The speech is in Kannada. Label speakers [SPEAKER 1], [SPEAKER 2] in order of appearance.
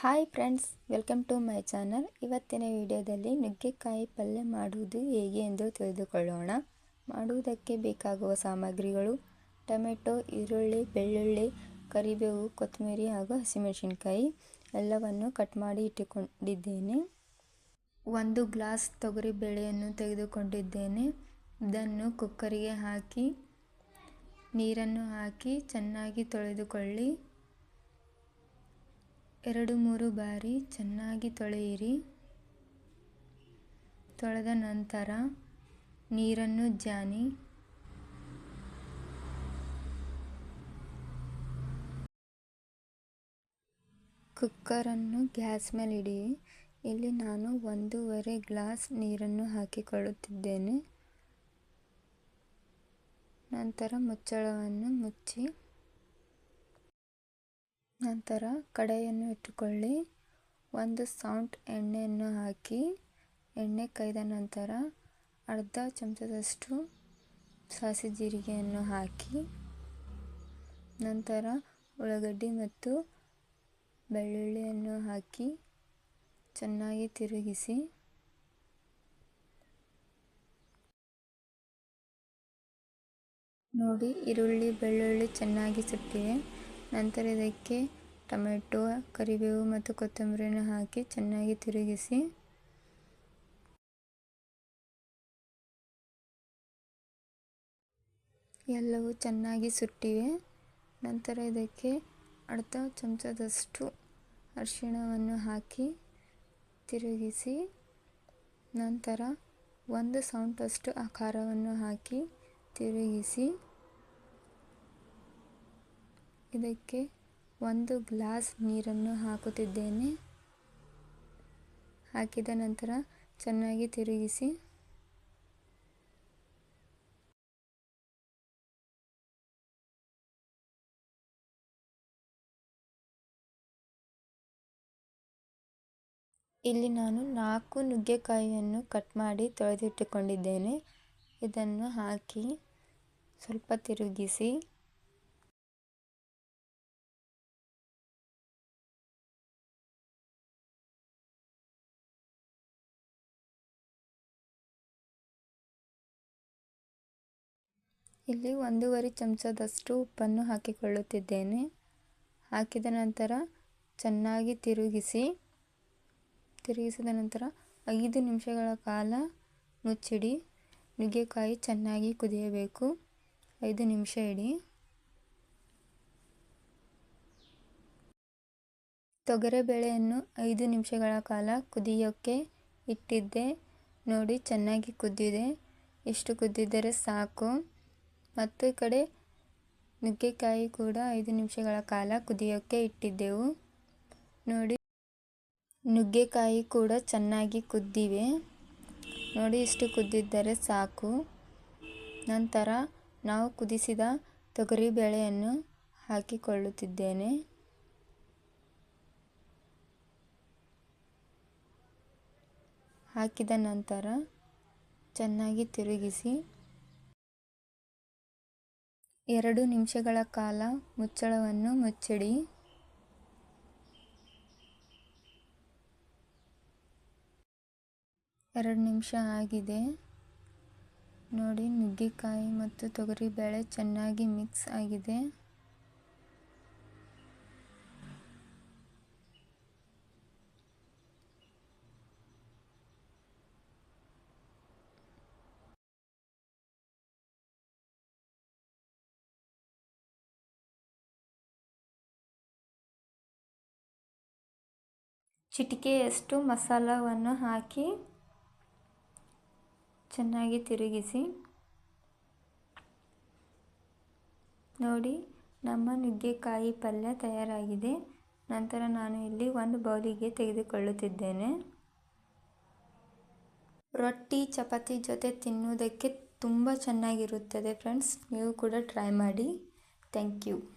[SPEAKER 1] Hi friends, welcome to my channel. ಇವತ್ತಿನ ವಿಡಿಯೋದಲ್ಲಿ ನುಗ್ಗೆಕಾಯಿ ಪಲ್ಯ ಮಾಡುವುದು ಹೇಗೆ ಎಂದು ತಿಳಿದುಕೊಳ್ಳೋಣ. ಮಾಡುವುದಕ್ಕೆ ಬೇಕಾಗುವ ಸಾಮಗ್ರಿಗಳು ಟೊಮೆಟೊ, ಈರುಳ್ಳಿ, ಬೆಳ್ಳುಳ್ಳಿ, ಕರಿಬೇವು, ಕೊತ್ತಂಬರಿ ಹಾಗೂ ಹಸಿಮೆಣಸಿನ್ಕಾಯಿ ಎಲ್ಲವನ್ನು ಕಟ್ ಮಾಡಿ ಇಟ್ಟುಕೊಂಡಿದ್ದೇನೆ. ಒಂದು ಗ್ಲಾಸ್ ತೊಗರಿ ಬೇಳೆಯನ್ನು ತೆಗೆದುಕೊಂಡಿದ್ದೇನೆ. ಇದನ್ನು ಕುಕ್ಕರಿಗೆ ಹಾಕಿ, ನೀರನ್ನು ಹಾಕಿ ಚೆನ್ನಾಗಿ ತೊಳೆದುಕೊಳ್ಳಿ. ಎರಡು ಮೂರು ಬಾರಿ ಚೆನ್ನಾಗಿ ತೊಳೆಯಿರಿ. ತೊಳೆದ ನಂತರ ನೀರನ್ನು ಜಾನಿ. ಕುಕ್ಕರನ್ನು ಗ್ಯಾಸ್ ಮೇಲೆ ಇಡಿ ಇಲ್ಲಿ ನಾನು ಒಂದೂವರೆ ಗ್ಲಾಸ್ ನೀರನ್ನು ಹಾಕಿಕೊಳ್ಳುತ್ತಿದ್ದೇನೆ. ನಂತರ ಮುಚ್ಚಳವನ್ನು ಮುಚ್ಚಿ ನಂತರ ಕಡೆಯನ್ನು ಇಟ್ಟುಕೊಳ್ಳಿ. ಒಂದು ಸೌಂಟ್ ಎಣ್ಣೆಯನ್ನು ಹಾಕಿ, ಎಣ್ಣೆ ಕಾಯ್ದ ನಂತರ ಅರ್ಧ ಚಮಚದಷ್ಟು ಸಾಸಿ ಜೀರಿಗೆಯನ್ನು ಹಾಕಿ, ನಂತರ ಉಳ್ಳಾಗಡ್ಡಿ ಮತ್ತು ಬೆಳ್ಳುಳ್ಳಿಯನ್ನು ಹಾಕಿ ಚೆನ್ನಾಗಿ ತಿರುಗಿಸಿ. ನೋಡಿ, ಈರುಳ್ಳಿ, ಬೆಳ್ಳುಳ್ಳಿ ಚೆನ್ನಾಗಿ ಸುಟ್ಟಿವೆ ನಂತರ ಇದಕ್ಕೆ ಟೊಮೆಟೊ, ಕರಿಬೇವು ಮತ್ತು ಕೊತ್ತಂಬರಿಯನ್ನು ಹಾಕಿ ಚೆನ್ನಾಗಿ ತಿರುಗಿಸಿ. ಎಲ್ಲವೂ ಚೆನ್ನಾಗಿ ಸುಟ್ಟಿವೆ. ನಂತರ ಇದಕ್ಕೆ ಅರ್ಧ ಚಮಚದಷ್ಟು ಅರಿಶಿಣವನ್ನು ಹಾಕಿ ತಿರುಗಿಸಿ. ನಂತರ ಒಂದು ಸೌಂಟಷ್ಟು ಆಕಾರವನ್ನು ಹಾಕಿ ತಿರುಗಿಸಿ. ಇದಕ್ಕೆ ಒಂದು ಗ್ಲಾಸ್ ನೀರನ್ನು ಹಾಕುತ್ತಿದ್ದೇನೆ. ಹಾಕಿದ ನಂತರ ಚೆನ್ನಾಗಿ ತಿರುಗಿಸಿ. ಇಲ್ಲಿ ನಾನು ನಾಲ್ಕು ನುಗ್ಗೆಕಾಯಿಯನ್ನು ಕಟ್ ಮಾಡಿ ತೊಳೆದಿಟ್ಟುಕೊಂಡಿದ್ದೇನೆ. ಇದನ್ನು ಹಾಕಿ ಸ್ವಲ್ಪ ತಿರುಗಿಸಿ. ಇಲ್ಲಿ ಒಂದೂವರೆ ಚಮಚದಷ್ಟು ಉಪ್ಪನ್ನು ಹಾಕಿಕೊಳ್ಳುತ್ತಿದ್ದೇನೆ. ಹಾಕಿದ ನಂತರ ಚೆನ್ನಾಗಿ ತಿರುಗಿಸಿ, ತಿರುಗಿಸಿದ ನಂತರ ಐದು ನಿಮಿಷಗಳ ಕಾಲ ಮುಚ್ಚಿಡಿ. ನುಗ್ಗೆಕಾಯಿ ಚೆನ್ನಾಗಿ ಕುದಿಯಬೇಕು. ಐದು ನಿಮಿಷ ಇಡಿ. ತೊಗರೆಬೇಳೆಯನ್ನು ಐದು ನಿಮಿಷಗಳ ಕಾಲ ಕುದಿಯೋಕ್ಕೆ ಇಟ್ಟಿದ್ದೆ. ನೋಡಿ, ಚೆನ್ನಾಗಿ ಕುದ್ದಿದೆ. ಎಷ್ಟು ಕುದ್ದಿದ್ದರೆ ಸಾಕು. ಮತ್ತು ಕಡೆ ನುಗ್ಗೆಕಾಯಿ ಕೂಡ ಐದು ನಿಮಿಷಗಳ ಕಾಲ ಕುದಿಯೋಕ್ಕೆ ಇಟ್ಟಿದ್ದೆವು. ನೋಡಿ, ನುಗ್ಗೆಕಾಯಿ ಕೂಡ ಚೆನ್ನಾಗಿ ಕುದ್ದಿವೆ. ನೋಡಿ, ಇಷ್ಟು ಕುದ್ದಿದ್ದರೆ ಸಾಕು. ನಂತರ ನಾವು ಕುದಿಸಿದ ತೊಗರಿ ಬೇಳೆಯನ್ನು ಹಾಕಿಕೊಳ್ಳುತ್ತಿದ್ದೇನೆ. ಹಾಕಿದ ನಂತರ ಚೆನ್ನಾಗಿ ತಿರುಗಿಸಿ ಎರಡು ನಿಮಿಷಗಳ ಕಾಲ ಮುಚ್ಚಳವನ್ನು ಮುಚ್ಚಿಡಿ. ಎರಡು ನಿಮಿಷ ಆಗಿದೆ. ನೋಡಿ ನುಗ್ಗೆಕಾಯಿ ಮತ್ತು ತೊಗರಿಬೇಳೆ ಚೆನ್ನಾಗಿ ಮಿಕ್ಸ್ ಆಗಿದೆ. ಚಿಟಿಕೆಯಷ್ಟು ಮಸಾಲವನ್ನು ಹಾಕಿ ಚೆನ್ನಾಗಿ ತಿರುಗಿಸಿ. ನೋಡಿ, ನಮ್ಮ ನುಗ್ಗೆಕಾಯಿ ಪಲ್ಯ ತಯಾರಾಗಿದೆ. ನಂತರ ನಾನು ಇಲ್ಲಿ ಒಂದು ಬೌಲಿಗೆ ತೆಗೆದುಕೊಳ್ಳುತ್ತಿದ್ದೇನೆ. ರೊಟ್ಟಿ, ಚಪಾತಿ ಜೊತೆ ತಿನ್ನುವುದಕ್ಕೆ ತುಂಬ ಚೆನ್ನಾಗಿರುತ್ತದೆ ಫ್ರೆಂಡ್ಸ್. ನೀವು ಕೂಡ ಟ್ರೈ ಮಾಡಿ. Thank you.